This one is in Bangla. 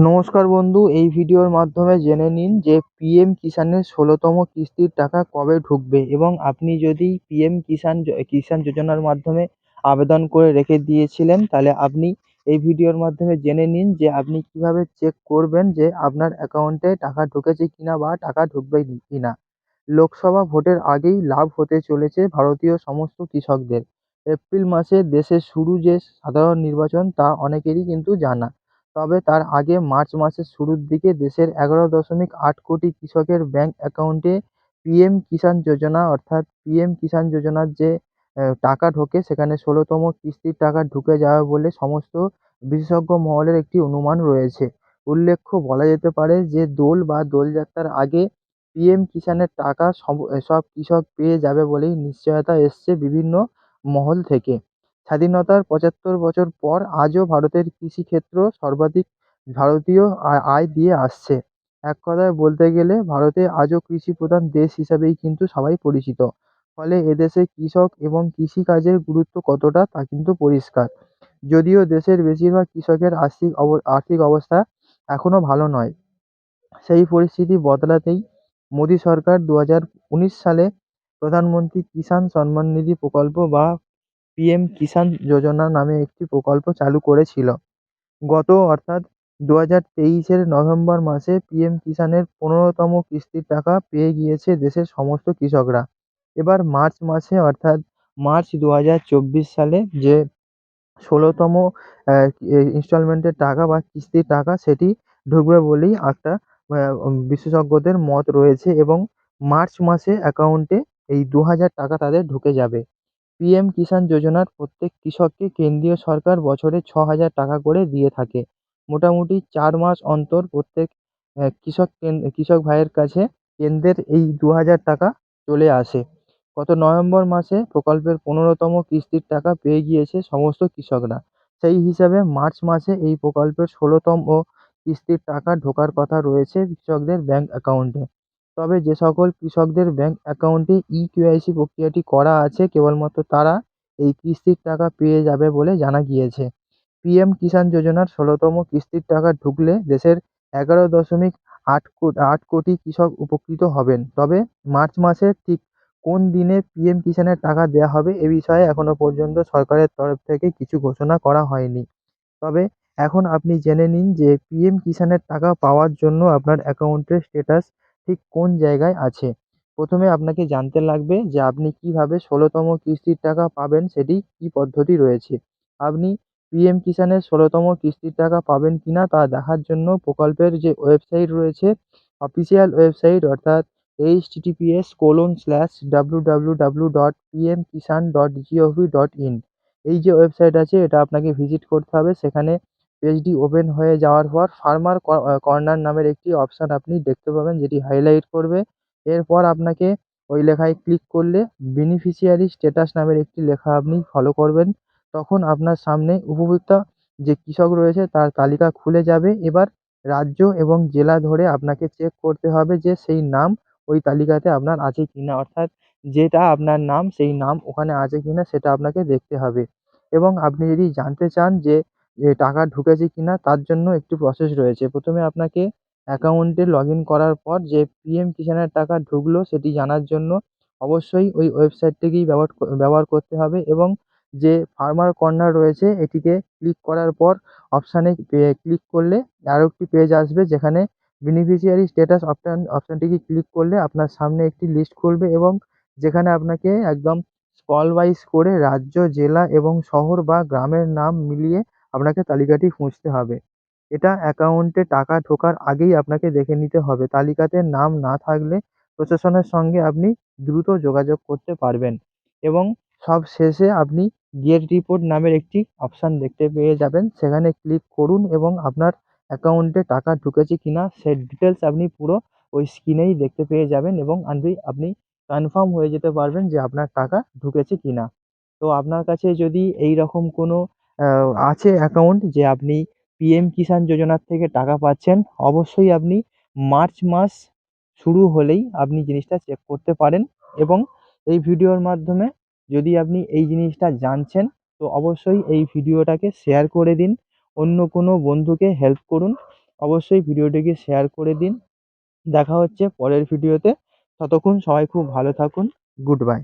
নমস্কার বন্ধু, এই ভিডিওর মাধ্যমে জেনে নিন যে পিএম কিষানের ষোলোতম কিস্তির টাকা কবে ঢুকবে এবং আপনি যদি পিএম কিষান কিষান যোজনার মাধ্যমে আবেদন করে রেখে দিয়েছিলেন, তাহলে আপনি এই ভিডিওর মাধ্যমে জেনে নিন যে আপনি কীভাবে চেক করবেন যে আপনার অ্যাকাউন্টে টাকা ঢুকেছে কিনা বা টাকা ঢুকবে কি না লোকসভা ভোটের আগেই লাভ হতে চলেছে ভারতীয় সমস্ত কৃষকদের। এপ্রিল মাসে দেশের শুরু যে সাধারণ নির্বাচন তা অনেকেরই কিন্তু জানা। তবে তার আগে মার্চ মাসের শুরুর দিকে দেশের এগারো দশমিক আট কোটি কৃষকের ব্যাঙ্ক অ্যাকাউন্টে পিএম কিষাণ যোজনা অর্থাৎ পিএম কিষাণ যোজনার যে টাকা ঢোকে সেখানে ষোলোতম কিস্তির টাকা ঢুকে যাবে বলে সমস্ত বিশেষজ্ঞ মহলের একটি অনুমান রয়েছে। উল্লেখ্য বলা যেতে পারে যে, দোল বা দোলযাত্রার আগে পিএম কিষাণের টাকা সব কৃষক পেয়ে যাবে বলেই নিশ্চয়তা এসছে বিভিন্ন মহল থেকে। স্বাধীনতার পঁচাত্তর বছর পর আজও ভারতের কৃষিক্ষেত্র সর্বাধিক ভারতীয় আয় দিয়ে আসছে। এক কথায় বলতে গেলে ভারতে আজও কৃষিপ্রধান দেশ হিসাবেই কিন্তু সবাই পরিচিত। ফলে এদেশে কৃষক এবং কৃষিকাজের গুরুত্ব কতটা তা কিন্তু পরিষ্কার। যদিও দেশের বেশিরভাগ কৃষকের আর্থিক আর্থিক অবস্থা এখনও ভালো নয়। সেই পরিস্থিতি বদলাতেই মোদী সরকার দু হাজার উনিশ সালে প্রধানমন্ত্রী কিষাণ সম্মান নিধি প্রকল্প বা পিএম কিষাণ যোজনা নামে একটি প্রকল্প চালু করেছিল। গত, অর্থাৎ দু হাজার তেইশের নভেম্বর মাসে পিএম কিষাণের পনেরোতম কিস্তির টাকা পেয়ে গিয়েছে দেশের সমস্ত কৃষকরা। এবার মার্চ মাসে, অর্থাৎ মার্চ দু হাজার চব্বিশ সালে যে ষোলোতম ইনস্টলমেন্টের টাকা বা কিস্তির টাকা সেটি ঢুকবে বলেই একটা বিশেষজ্ঞদের মত রয়েছে এবং মার্চ মাসে অ্যাকাউন্টে এই দু হাজার টাকা তাদের ঢুকে যাবে। পিএম কিষাণ যোজনার প্রত্যেক কৃষককে কেন্দ্রীয় সরকার বছরে ছ হাজার টাকা করে দিয়ে থাকে। মোটামুটি চার মাস অন্তর প্রত্যেক কৃষক কৃষক ভাইয়ের কাছে কেন্দ্রের এই দু হাজার টাকা চলে আসে। গত নভেম্বর মাসে প্রকল্পের পনেরোতম কিস্তির টাকা পেয়ে গিয়েছে সমস্ত কৃষকরা। সেই হিসাবে মার্চ মাসে এই প্রকল্পের ষোলোতম কিস্তির টাকা ঢোকার কথা রয়েছে কৃষকদের ব্যাঙ্ক অ্যাকাউন্টে। তবে যে সকল কৃষকদের ব্যাঙ্ক অ্যাকাউন্টে ই কেওয়াইসি প্রক্রিয়াটি করা আছে, কেবলমাত্র তারা এই কিস্তির টাকা পেয়ে যাবে বলে জানা গিয়েছে। পিএম কিষাণ যোজনার ষোলোতম কিস্তির টাকা ঢুকলে দেশের এগারো দশমিক আট কোটি আট কোটি কৃষক উপকৃত হবেন। তবে মার্চ মাসের ঠিক কোন দিনে পিএম কিষাণের টাকা দেওয়া হবে এ বিষয়ে এখনও পর্যন্ত সরকারের তরফ থেকে কিছু ঘোষণা করা হয়নি। তবে এখন আপনি জেনে নিন যে পিএম কিষাণের টাকা পাওয়ার জন্য আপনার অ্যাকাউন্টের স্ট্যাটাস ঠিক কোন জায়গায় আছে? প্রথমে আপনাকে জানতে লাগবে যে আপনি কীভাবে ষোলোতম কিস্তির টাকা পাবেন, সেটি কী পদ্ধতি রয়েছে? আপনি পিএম কিষাণের ষোলোতম কিস্তির টাকা পাবেন কি না তা দেখার জন্য প্রকল্পের যে ওয়েবসাইট রয়েছে, অফিসিয়াল ওয়েবসাইট অর্থাৎ HTTPS colon slash W W W dot PM Kisan dot GOV dot in এই যে ওয়েবসাইট আছে, এটা আপনাকে ভিজিট করতে হবে। সেখানে পেজটি ওপেন হয়ে যাওয়ার পর ফার্মার কর্নার নামের একটি অপশান আপনি দেখতে পাবেন, যেটি হাইলাইট করবে। এরপর আপনাকে ওই লেখায় ক্লিক করলে বেনিফিশিয়ারি স্ট্যাটাস নামের একটি লেখা আপনি ফলো করবেন। তখন আপনার সামনে উপভোক্তা যে কৃষক রয়েছে তার তালিকা খুলে যাবে। এবার রাজ্য এবং জেলা ধরে আপনাকে চেক করতে হবে যে সেই নাম ওই তালিকাতে আপনার আছে কি না অর্থাৎ যেটা আপনার নাম, সেই নাম ওখানে আছে কি না সেটা আপনাকে দেখতে হবে। এবং আপনি যদি জানতে চান যে যে টাকা ঢুকেছে কি না তার জন্য একটি প্রসেস রয়েছে। প্রথমে আপনাকে অ্যাকাউন্টে লগ ইন করার পর যে পিএম কিষাণের টাকা ঢুকলো সেটি জানার জন্য অবশ্যই ওই ওয়েবসাইটটিকেই ব্যবহার ব্যবহার করতে হবে এবং যে ফার্মার কর্নার রয়েছে এটিকে ক্লিক করার পর অপশানে ক্লিক করলে আরও একটি পেজ আসবে যেখানে বেনিফিশিয়ারি স্ট্যাটাস অপশান অপশানটিকে ক্লিক করলে আপনার সামনে একটি লিস্ট খুলবে এবং যেখানে আপনাকে একদম স্কল ওয়াইজ করে রাজ্য, জেলা এবং শহর বা গ্রামের নাম মিলিয়ে আপনাকে তালিকাটি খুঁজতে হবে। এটা অ্যাকাউন্টে টাকা ঢোকার আগেই আপনাকে দেখে নিতে হবে। তালিকাতে নাম না থাকলে প্রশাসনের সঙ্গে আপনি দ্রুত যোগাযোগ করতে পারবেন এবং সব শেষে আপনি গেট রিপোর্ট নামের একটি অপশান দেখতে পেয়ে যাবেন। সেখানে ক্লিক করুন এবং আপনার অ্যাকাউন্টে টাকা ঢুকেছে কি না সে ডিটেলস আপনি পুরো ওই স্ক্রিনেই দেখতে পেয়ে যাবেন এবং আপনি কনফার্ম হয়ে যেতে পারবেন যে আপনার টাকা ঢুকেছে কি না তো আপনার কাছে যদি এই রকম কোনো আছে অ্যাকাউন্ট যে আপনি পিএম কিষাণ যোজনার থেকে টাকা পাচ্ছেন, অবশ্যই আপনি মার্চ মাস শুরু হলেই আপনি জিনিসটা চেক করতে পারেন এবং এই ভিডিওর মাধ্যমে যদি আপনি এই জিনিসটা জানছেন, তো অবশ্যই এই ভিডিওটাকে শেয়ার করে দিন। অন্য কোনো বন্ধুকে হেল্প করুন, অবশ্যই ভিডিওটিকে শেয়ার করে দিন। দেখা হচ্ছে পরের ভিডিওতে ততক্ষণ সবাই খুব ভালো থাকুন। Good bye